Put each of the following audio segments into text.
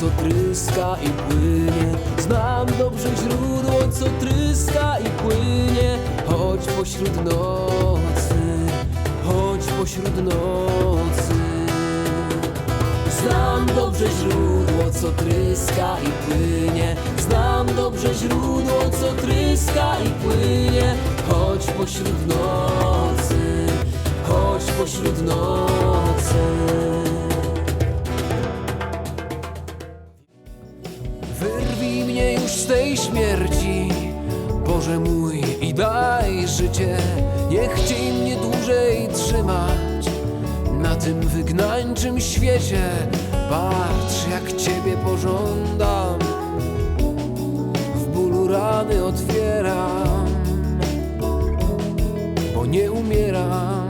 co tryska i płynie. Znam dobrze źródło, co tryska i płynie. Chodź pośród nocy, chodź pośród nocy. Znam dobrze źródło, co tryska i płynie. Znam dobrze źródło, co tryska i płynie. Chodź pośród nocy, chodź pośród nocy już z tej śmierci, Boże mój, i daj życie. Nie chciej mnie dłużej trzymać na tym wygnańczym świecie. Patrz, jak Ciebie pożądam, w bólu rany otwieram, bo nie. Umieram,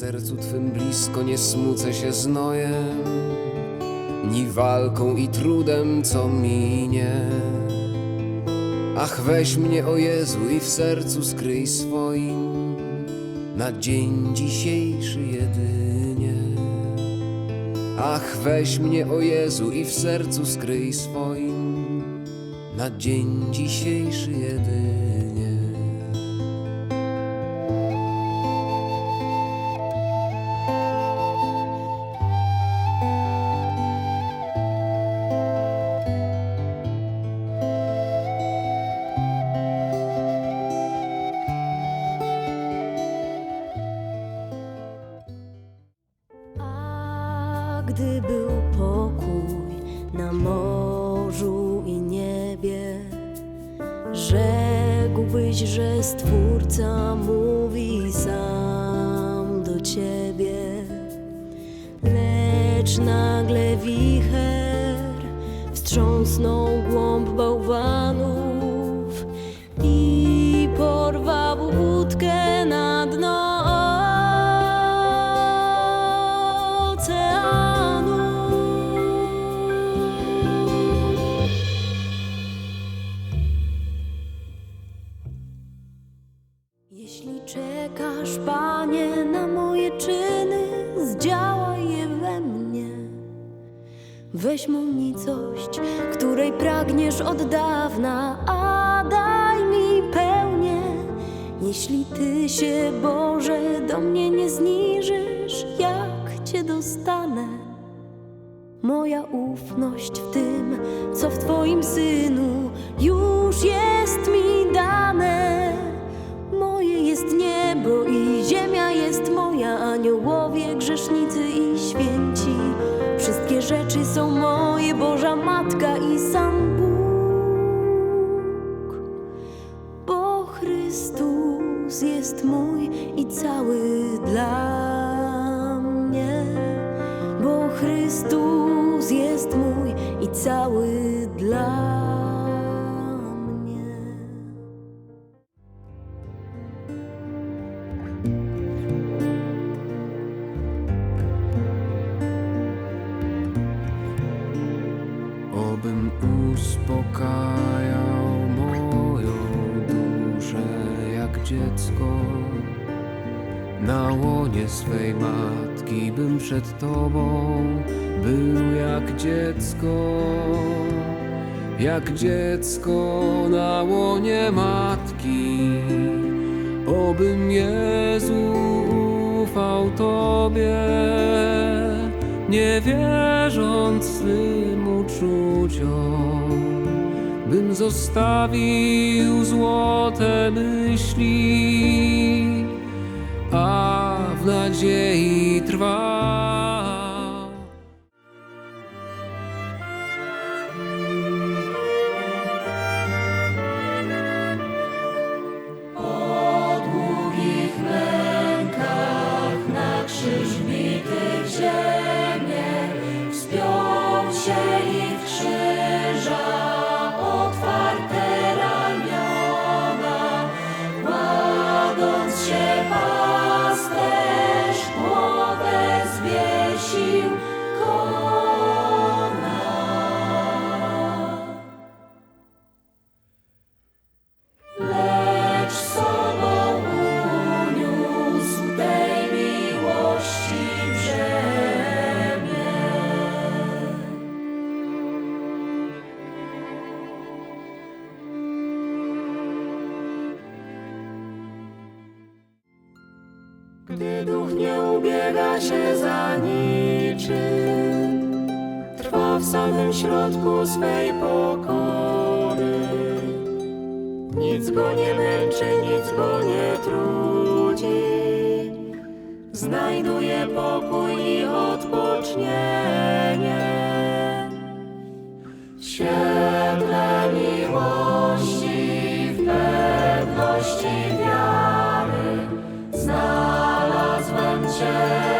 sercu Twym blisko nie smucę się znojem, ni walką i trudem, co minie. Ach, weź mnie, o Jezu, i w sercu skryj swoim, na dzień dzisiejszy jedynie. Ach, weź mnie, o Jezu, i w sercu skryj swoim, na dzień dzisiejszy jedynie. Rzekłbyś, że Stwórca mówi sam do ciebie. Lecz nagle wicher wstrząsnął głąb bałwanów i porwał łódkę na dno oceanu. Dawna, a daj mi pełnię. Jeśli Ty się, Boże, do mnie nie zniżysz, jak Cię dostanę? Moja ufność w tym, co w Twoim Synu już jest mi dane. Moje jest niebo i ziemia jest moja, aniołowie, grzesznicy i święci. Wszystkie rzeczy są moje, Boża Matka i sam cały dla Na łonie swej matki bym przed Tobą był jak dziecko. Jak dziecko na łonie matki, obym Jezu ufał Tobie nie wierząc swym uczuciom, bym zostawił złote myśli, a w nadziei trwał. partiu. Gdy duch nie ubiega się za niczym, trwa w samym środku swej pokory. Nic go nie męczy, nic go nie trudzi. Znajduje pokój i odpocznienie. Świetle miłości, w pewności shine.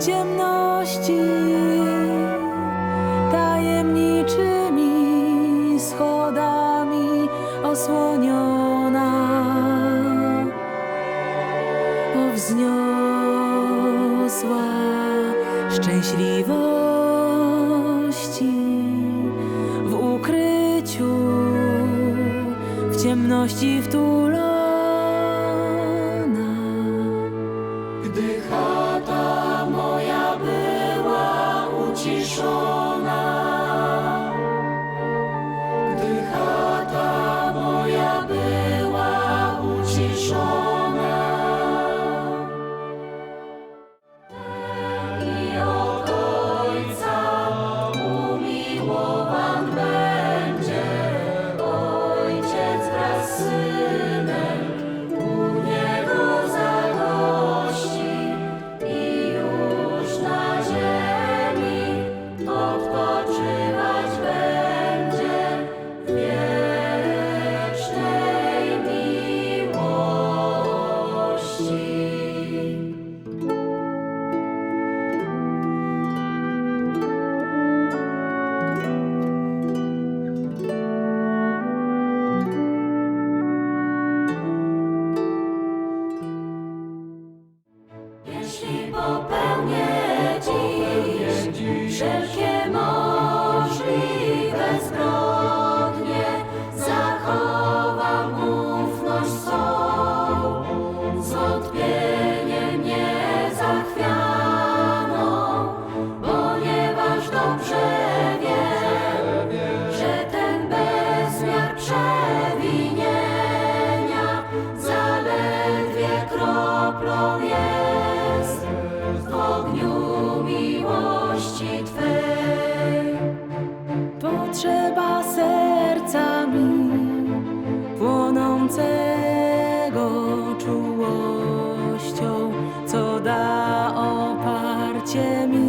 ciemności tajemniczymi schodami osłoniona powzniosła szczęśliwości w ukryciu w ciemności wtulona dobrze wiem, że ten bezmiar przewinienia zaledwie kroplą jest w ogniu miłości Twej. Potrzeba serca mi płonącego czułością, co da oparcie mi.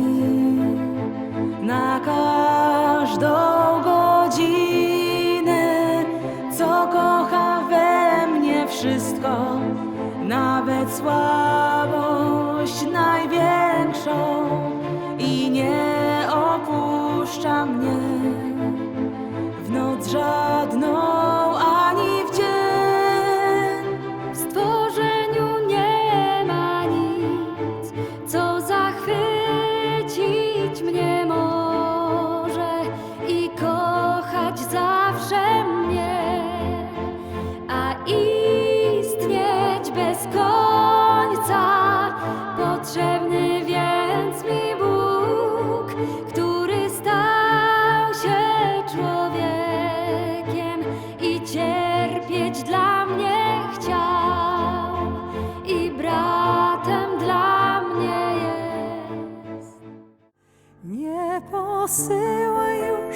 posyła już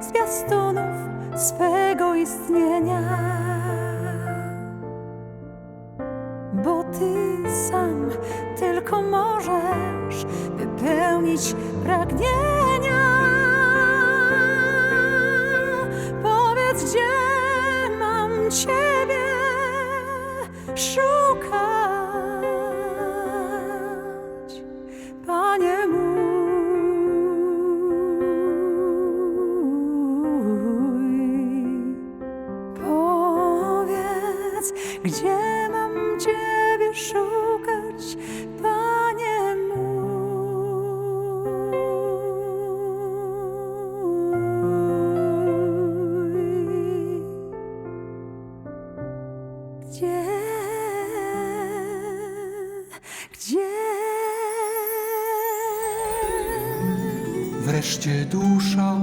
zwiastunów swego istnienia. Bo Ty sam tylko możesz wypełnić pragnienia. Powiedz, gdzie mam Cię. Wreszcie dusza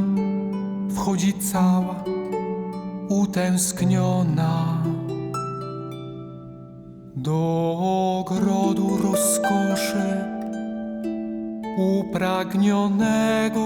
wchodzi cała utęskniona. Do ogrodu rozkoszy upragnionego